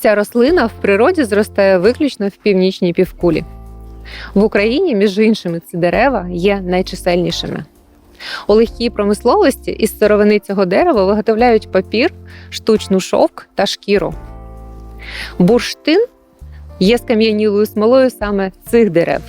Ця рослина в природі зростає виключно в північній півкулі. В Україні, між іншими, ці дерева є найчисельнішими. У легкій промисловості із сировини цього дерева виготовляють папір, штучну шовк та шкіру. Бурштин є скам'янілою смолою саме цих дерев.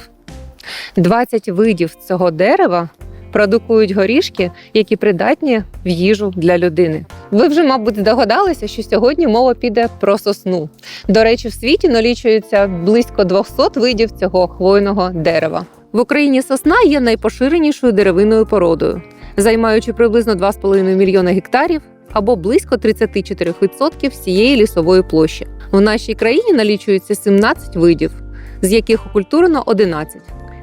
20 видів цього дерева продукують горішки, які придатні в їжу для людини. Ви вже, мабуть, здогадалися, що сьогодні мова піде про сосну. До речі, в світі налічується близько 200 видів цього хвойного дерева. В Україні сосна є найпоширенішою деревиною породою, займаючи приблизно 2,5 мільйона гектарів або близько 34% всієї лісової площі. В нашій країні налічується 17 видів, з яких окультурено 11.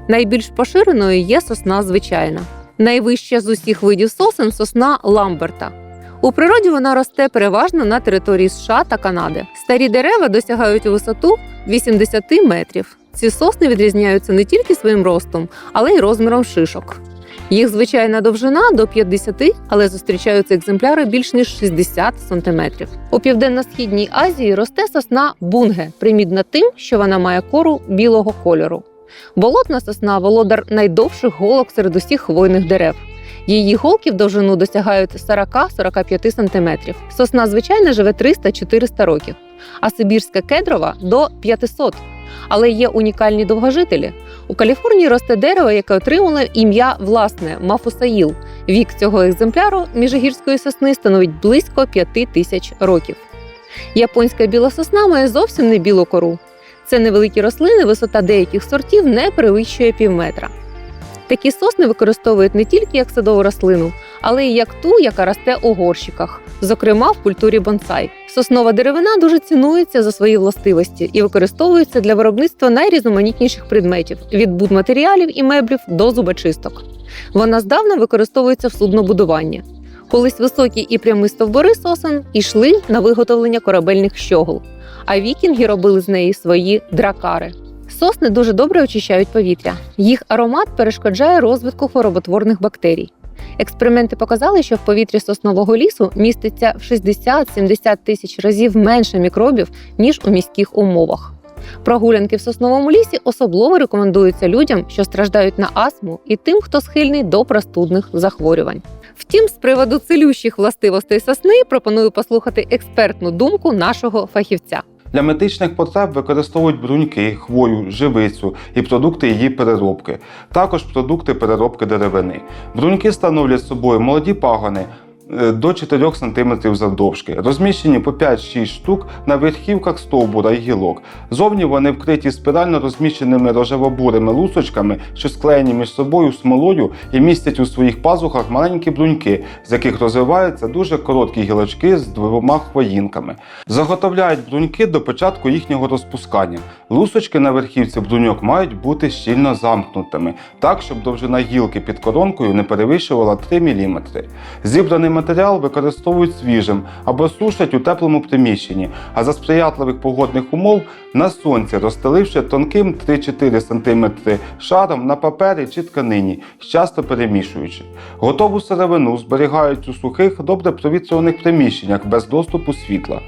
Найбільш поширеною є сосна звичайна. Найвища з усіх видів сосен сосна Ламберта. У природі вона росте переважно на території США та Канади. Старі дерева досягають висоту 80 метрів. Ці сосни відрізняються не тільки своїм ростом, але й розміром шишок. Їх звичайна довжина до 50, але зустрічаються екземпляри більш ніж 60 см. У південно-східній Азії росте сосна бунге, примідна тим, що вона має кору білого кольору. Болотна сосна володар найдовших голок серед усіх хвойних дерев. Її голки в довжину досягають 40-45 см. Сосна звичайно живе 300-400 років, а сибірська кедрова до 500. Але є унікальні довгожителі. У Каліфорнії росте дерево, яке отримало ім'я власне Мафусаїл. Вік цього екземпляру міжгірської сосни становить близько 5 тисяч років. Японська біла сосна має зовсім не білу кору. Це невеликі рослини, висота деяких сортів не перевищує півметра. Такі сосни використовують не тільки як садову рослину, але й як ту, яка росте у горщиках, зокрема в культурі бонсай. Соснова деревина дуже цінується за свої властивості і використовується для виробництва найрізноманітніших предметів від будматеріалів і меблів до зубочисток. Вона здавна використовується в суднобудуванні. Колись високі і прямі стовбури сосен йшли на виготовлення корабельних щогол, а вікінги робили з неї свої дракари. Сосни дуже добре очищають повітря. Їх аромат перешкоджає розвитку хвороботворних бактерій. Експерименти показали, що в повітрі соснового лісу міститься в 60-70 тисяч разів менше мікробів, ніж у міських умовах. Прогулянки в сосновому лісі особливо рекомендуються людям, що страждають на астму, і тим, хто схильний до простудних захворювань. Втім, з приводу цілющих властивостей сосни пропоную послухати експертну думку нашого фахівця. Для медичних потреб використовують бруньки, хвою, живицю і продукти її переробки, також продукти переробки деревини. Бруньки становлять собою молоді пагони. Е, До 4 см завдовжки, розміщені по 5-6 штук на верхівках стовбура і гілок. Зовні вони вкриті спірально розміщеними рожево-бурими лусочками, що склеєні між собою смолою і містять у своїх пазухах маленькі бруньки, з яких розвиваються дуже короткі гілочки з двома хвоїнками. Заготовляють бруньки до початку їхнього розпускання. Лусочки на верхівці бруньок мають бути щільно замкнутими, так щоб довжина гілки під коронкою не перевищувала 3 мм. Зібраний матеріал використовують свіжим або сушать у теплому приміщенні, а за сприятливих погодних умов на сонці, розстеливши тонким 3-4 см шаром на папері чи тканині, часто перемішуючи. Готову сировину зберігають у сухих, добре провітрюваних приміщеннях без доступу світла.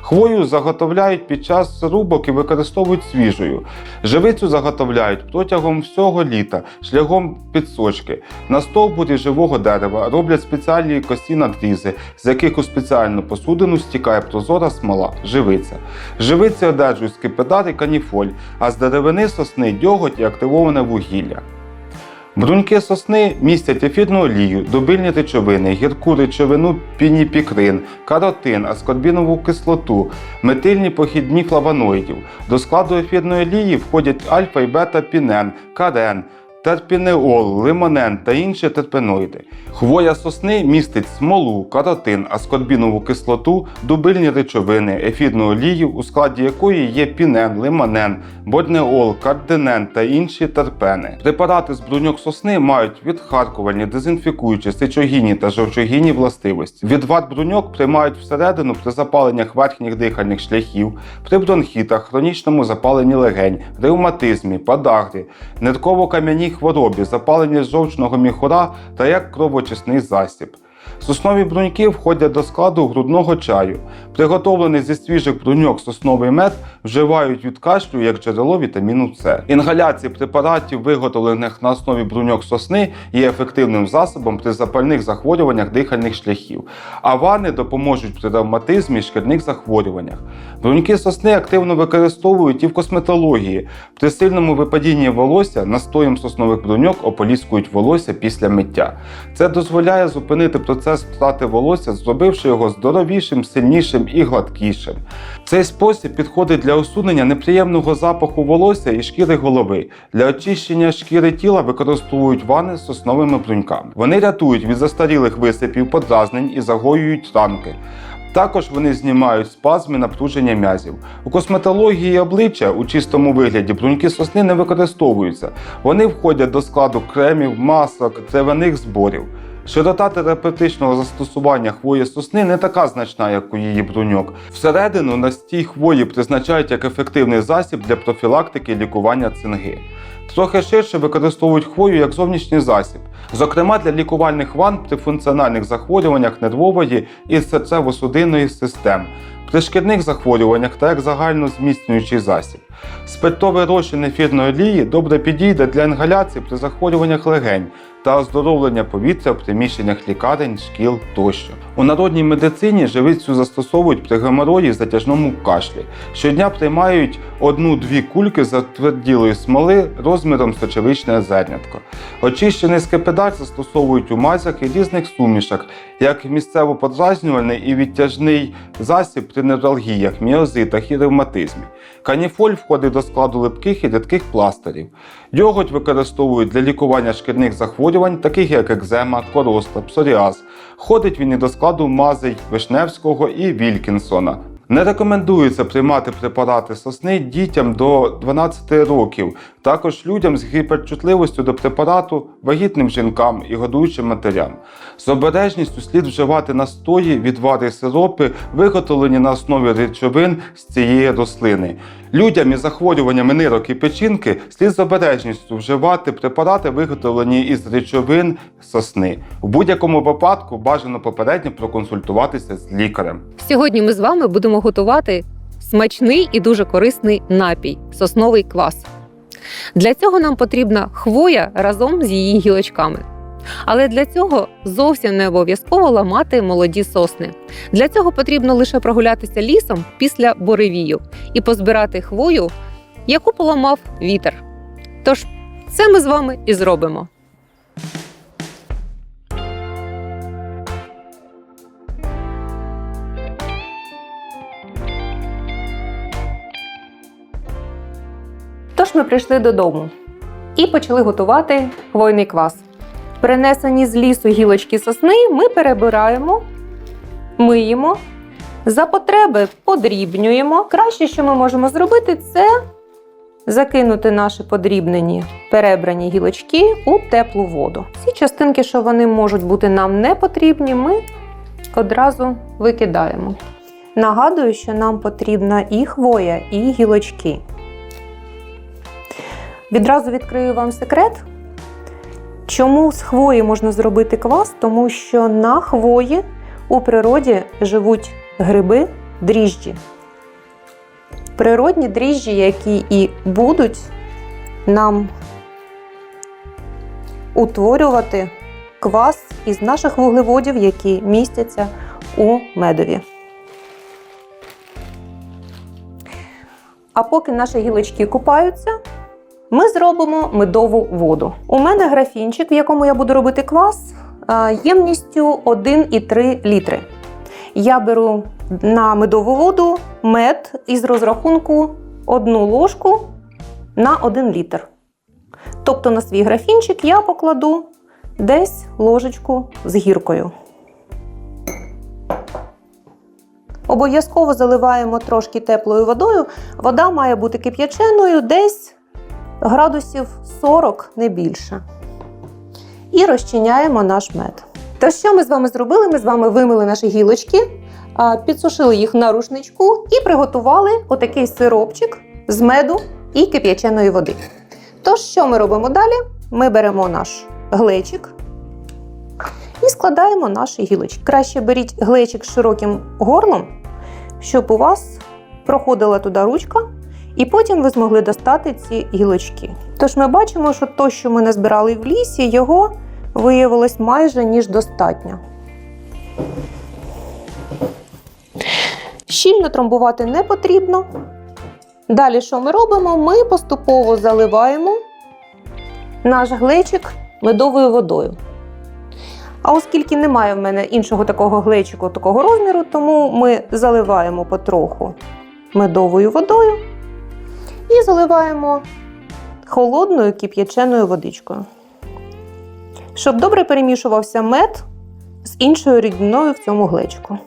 Хвою заготовляють під час рубок і використовують свіжою. Живицю заготовляють протягом всього літа шляхом підсочки. На стовбурі живого дерева роблять спеціальні косі надрізи, з яких у спеціальну посудину стікає прозора смола живиця. Живиці одержують скипидар і каніфоль, а з деревини сосни дьоготь і активоване вугілля. Бруньки сосни містять ефірну олію, добильні речовини, гірку речовину пініпікрин, каротин, аскорбінову кислоту, метильні похідні флавоноїдів. До складу ефірної олії входять альфа і бета-пінен, карен, терпінеол, лимонен та інші терпеноїди. Хвоя сосни містить смолу, каротин, аскорбінову кислоту, дубильні речовини, ефірну олію, у складі якої є пінен, лимонен, боднеол, кардинен та інші терпени. Препарати з бруньок сосни мають відхаркувальні, дезінфікуючі, сичогінні та жовчогінні властивості. Відвар бруньок приймають всередину при запаленнях верхніх дихальних шляхів, при бронхітах, хронічному запаленні легень, ревматизмі, подагрі, нирково-кам'яній хворобі, запалення жовчного міхура та як кровочисний засіб. Соснові бруньки входять до складу грудного чаю. Приготовлений зі свіжих бруньок сосновий мед вживають від кашлю як джерело вітаміну С. Інгаляція препаратів, виготовлених на основі бруньок сосни, є ефективним засобом при запальних захворюваннях дихальних шляхів, а вани допоможуть при ревматизмі і шкірних захворюваннях. Бруньки сосни активно використовують і в косметології. При сильному випадінні волосся настоєм соснових бруньок ополіскують волосся після миття. Це дозволяє зупинити процес втрати волосся, зробивши його здоровішим, сильнішим і гладкішим. Цей спосіб підходить для усунення неприємного запаху волосся і шкіри голови. Для очищення шкіри тіла використовують вани з сосновими бруньками. Вони рятують від застарілих висипів, подразнень і загоюють ранки. Також вони знімають спазми напруження м'язів. У косметології обличчя у чистому вигляді бруньки сосни не використовуються. Вони входять до складу кремів, масок, травяних зборів. Широта терапевтичного застосування хвої сосни не така значна, як у її бруньок. Всередину настій хвої призначають як ефективний засіб для профілактики і лікування цинги. Трохи ширше використовують хвою як зовнішній засіб, зокрема для лікувальних ван при функціональних захворюваннях нервової і серцево-судинної систем, при шкірних захворюваннях та як загальнозміцнюючий засіб. Спиртовий розчин ефірної олії добре підійде для інгаляції при захворюваннях легень та оздоровлення повітря в приміщеннях лікарень, шкіл тощо. У народній медицині живицю застосовують при геморої затяжному кашлі. Щодня приймають одну-дві кульки затверділої смоли розміром сочевичне зернятко. Очищений скипидар застосовують у мазях і різних сумішах, як місцево подразнювальний і відтяжний засіб при невралгіях, міозитах і ревматизмі. Каніфоль входить до складу липких і рідких пластирів. Йоготь використовують для лікування шкірних захворювань, таких як екзема, короста, псоріаз. Ходить він і до складу мазей Вишневського і Вількінсона. Не рекомендується приймати препарати сосни дітям до 12 років, також людям з гіперчутливістю до препарату, вагітним жінкам і годуючим матерям. З обережністю слід вживати настої, відвари, сиропи, виготовлені на основі речовин з цієї рослини. Людям із захворюваннями нирок і печінки слід з обережністю вживати препарати, виготовлені із речовин сосни. У будь-якому випадку бажано попередньо проконсультуватися з лікарем. Сьогодні ми з вами будемо готувати смачний і дуже корисний напій сосновий квас. Для цього нам потрібна хвоя разом з її гілочками. Але для цього зовсім не обов'язково ламати молоді сосни. Для цього потрібно лише прогулятися лісом після буревію і позбирати хвою, яку поламав вітер. Тож це ми з вами і зробимо. Тож ми прийшли додому і почали готувати хвойний квас. Принесені з лісу гілочки сосни ми перебираємо, миємо, за потреби подрібнюємо. Краще, що ми можемо зробити, це закинути наші подрібнені перебрані гілочки у теплу воду. Ці частинки, що вони можуть бути нам не потрібні, ми одразу викидаємо. Нагадую, що нам потрібна і хвоя, і гілочки. Відразу відкрию вам секрет. Чому з хвої можна зробити квас? Тому що на хвої у природі живуть гриби дріжджі. Природні дріжджі, які і будуть нам утворювати квас із наших вуглеводів, які містяться у медові. А поки наші гілочки купаються, ми зробимо медову воду. У мене графінчик, в якому я буду робити квас, е, ємністю 1,3 літри. Я беру на медову воду мед із розрахунку 1 ложку на 1 літр. Тобто на свій графінчик я покладу десь ложечку з гіркою. Обов'язково заливаємо трошки теплою водою. Вода має бути кип'яченою десь градусів 40, не більше. І розчиняємо наш мед. То що ми з вами зробили? Ми з вами вимили наші гілочки, підсушили їх на рушничку і приготували отакий сиропчик з меду і кип'яченої води. Тож, що ми робимо далі? Ми беремо наш глечик і складаємо наші гілочки. Краще беріть глечик з широким горлом, щоб у вас проходила туди ручка, і потім ви змогли достати ці гілочки. Тож ми бачимо, що то, що ми назбирали в лісі, його виявилось майже ніж достатньо. Щільно трамбувати не потрібно. Далі, що ми робимо? Ми поступово заливаємо наш глечик медовою водою. А оскільки немає в мене іншого такого глечику такого розміру, тому ми заливаємо потроху медовою водою і заливаємо холодною кип'яченою водичкою. Щоб добре перемішувався мед з іншою рідиною в цьому глечику.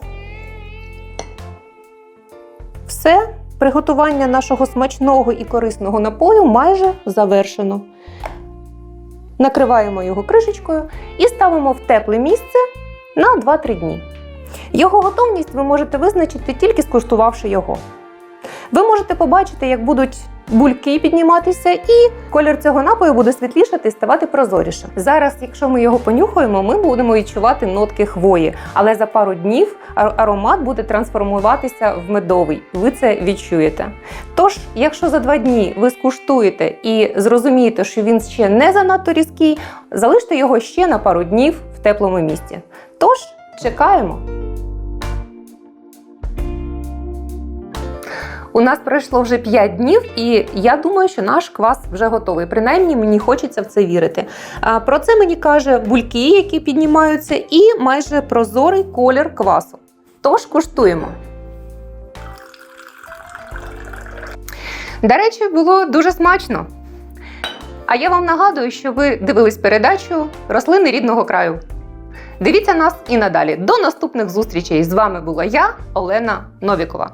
Все, приготування нашого смачного і корисного напою майже завершено. Накриваємо його кришечкою і ставимо в тепле місце на 2-3 дні. Його готовність ви можете визначити тільки скуштувавши його. Ви можете побачити, як будуть бульки підніматися, і колір цього напою буде світлішати і ставати прозорішим. Зараз, якщо ми його понюхаємо, ми будемо відчувати нотки хвої, але за пару днів аромат буде трансформуватися в медовий. Ви це відчуєте. Тож, якщо за два дні ви скуштуєте і зрозумієте, що він ще не занадто різкий, залиште його ще на пару днів в теплому місці. Тож чекаємо. У нас пройшло вже 5 днів, і я думаю, що наш квас вже готовий. Принаймні, мені хочеться в це вірити. Про це мені каже бульки, які піднімаються, і майже прозорий колір квасу. Тож куштуємо. До речі, було дуже смачно. А я вам нагадую, що ви дивились передачу Рослини рідного краю. Дивіться нас і надалі. До наступних зустрічей. З вами була я, Олена Новікова.